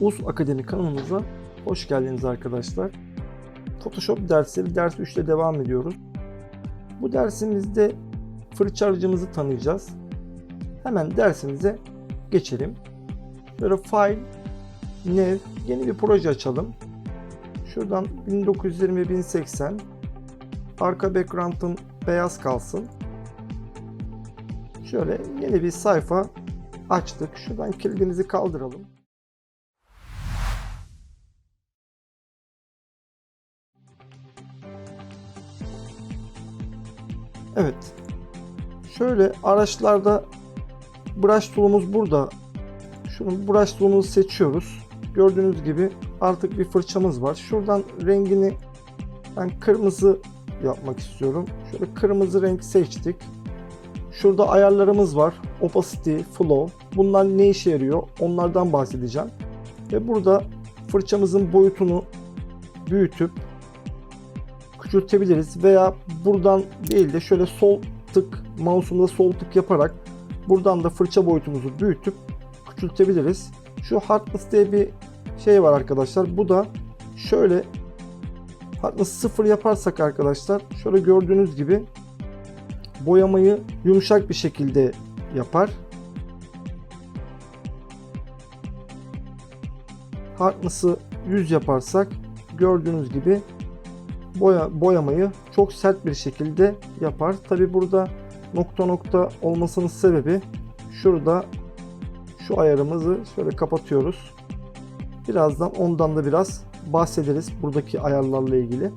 Uz Akademi kanalımıza hoş geldiniz arkadaşlar. Photoshop dersleri ders 3 ile devam ediyoruz. Bu dersimizde fırça aracımızı tanıyacağız. Hemen dersimize geçelim. Böyle File, New, yeni bir proje açalım. Şuradan 1920 1080 arka background'ın beyaz kalsın. Şöyle yeni bir sayfa açtık. Şuradan kilidimizi kaldıralım. Evet. Şöyle araçlarda brush tool'umuz burada. Şunu brush tool'umuzu seçiyoruz. Gördüğünüz gibi artık bir fırçamız var. Şuradan rengini ben kırmızı yapmak istiyorum. Şöyle kırmızı renk seçtik. Şurada ayarlarımız var. Opacity, Flow. Bunlar ne işe yarıyor? Onlardan bahsedeceğim. Ve burada fırçamızın boyutunu büyütüp küçültebiliriz veya buradan değil de şöyle sol tık mouse'umda sol tık yaparak buradan da fırça boyutumuzu büyütüp küçültebiliriz. Şu hardness diye bir şey var arkadaşlar. Bu da şöyle hardness 0 yaparsak arkadaşlar şöyle gördüğünüz gibi boyamayı yumuşak bir şekilde yapar. Hardness'ı 100 yaparsak gördüğünüz gibi boya boyamayı çok sert bir şekilde yapar. Tabi burada nokta nokta olmasının sebebi şurada şu ayarımızı şöyle kapatıyoruz. Birazdan ondan da biraz bahsederiz buradaki ayarlarla ilgili.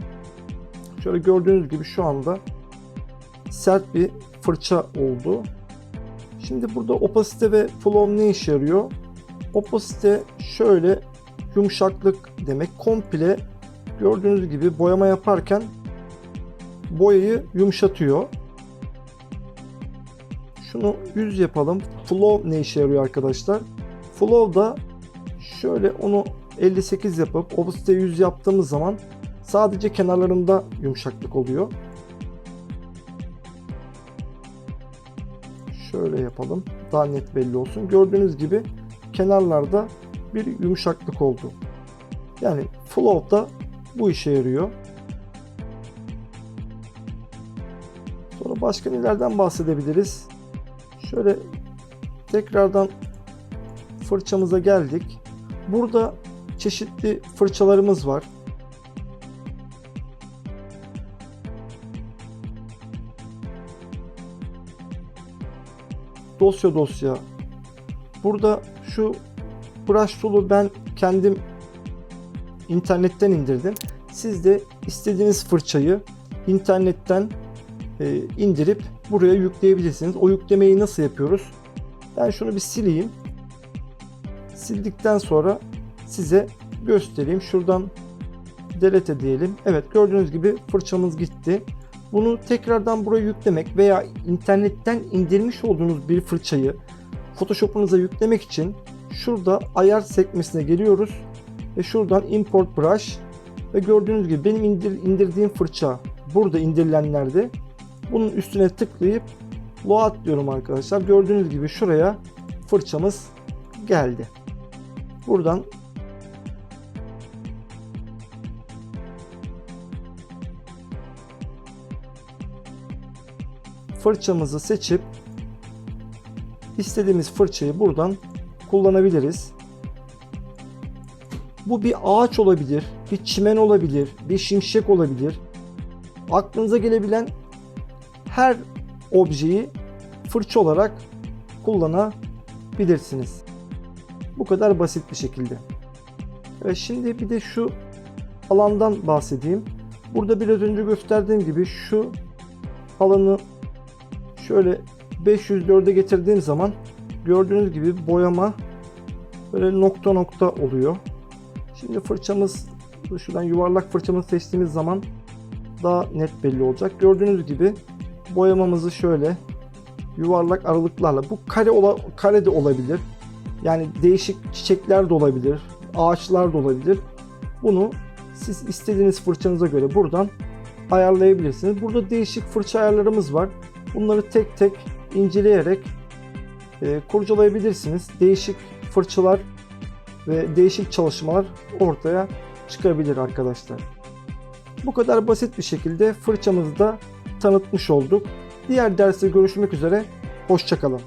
Şöyle gördüğünüz gibi şu anda sert bir fırça oldu. Şimdi burada opasite ve flow ne işe yarıyor? Opasite şöyle yumuşaklık demek. Komple gördüğünüz gibi boyama yaparken boyayı yumuşatıyor. Şunu 100 yapalım. Flow ne işe yarıyor arkadaşlar? Flow da şöyle onu 58 yapıp opasite 100 yaptığımız zaman sadece kenarlarında yumuşaklık oluyor. Şöyle yapalım. Daha net belli olsun. Gördüğünüz gibi kenarlarda bir yumuşaklık oldu. Yani flow da bu işe yarıyor. Sonra başka nelerden bahsedebiliriz? Şöyle tekrardan fırçamıza geldik. Burada çeşitli fırçalarımız var. Dosya dosya. Burada şu brush tool'u ben kendim internetten indirdim. Siz de istediğiniz fırçayı internetten e, indirip buraya yükleyebilirsiniz. O yüklemeyi nasıl yapıyoruz? Ben şunu bir sileyim. Sildikten sonra size göstereyim. Şuradan delete diyelim. Evet gördüğünüz gibi fırçamız gitti. Bunu tekrardan buraya yüklemek veya internetten indirmiş olduğunuz bir fırçayı Photoshop'unuza yüklemek için şurada ayar sekmesine geliyoruz ve şuradan import brush ve gördüğünüz gibi benim indir, indirdiğim fırça burada indirilenlerde bunun üstüne tıklayıp load diyorum arkadaşlar. Gördüğünüz gibi şuraya fırçamız geldi. Buradan fırçamızı seçip istediğimiz fırçayı buradan kullanabiliriz. Bu bir ağaç olabilir, bir çimen olabilir, bir şimşek olabilir. Aklınıza gelebilen her objeyi fırça olarak kullanabilirsiniz. Bu kadar basit bir şekilde. Ve şimdi bir de şu alandan bahsedeyim. Burada biraz önce gösterdiğim gibi şu alanı şöyle 504'e getirdiğim zaman gördüğünüz gibi boyama böyle nokta nokta oluyor. Şimdi fırçamız şuradan yuvarlak fırçamızı seçtiğimiz zaman daha net belli olacak. Gördüğünüz gibi boyamamızı şöyle yuvarlak aralıklarla bu kare ola, kare de olabilir. Yani değişik çiçekler de olabilir, ağaçlar da olabilir. Bunu siz istediğiniz fırçanıza göre buradan ayarlayabilirsiniz. Burada değişik fırça ayarlarımız var. Bunları tek tek inceleyerek e, kurcalayabilirsiniz. Değişik fırçalar ve değişik çalışmalar ortaya çıkabilir arkadaşlar. Bu kadar basit bir şekilde fırçamızı da tanıtmış olduk. Diğer derste görüşmek üzere. Hoşçakalın.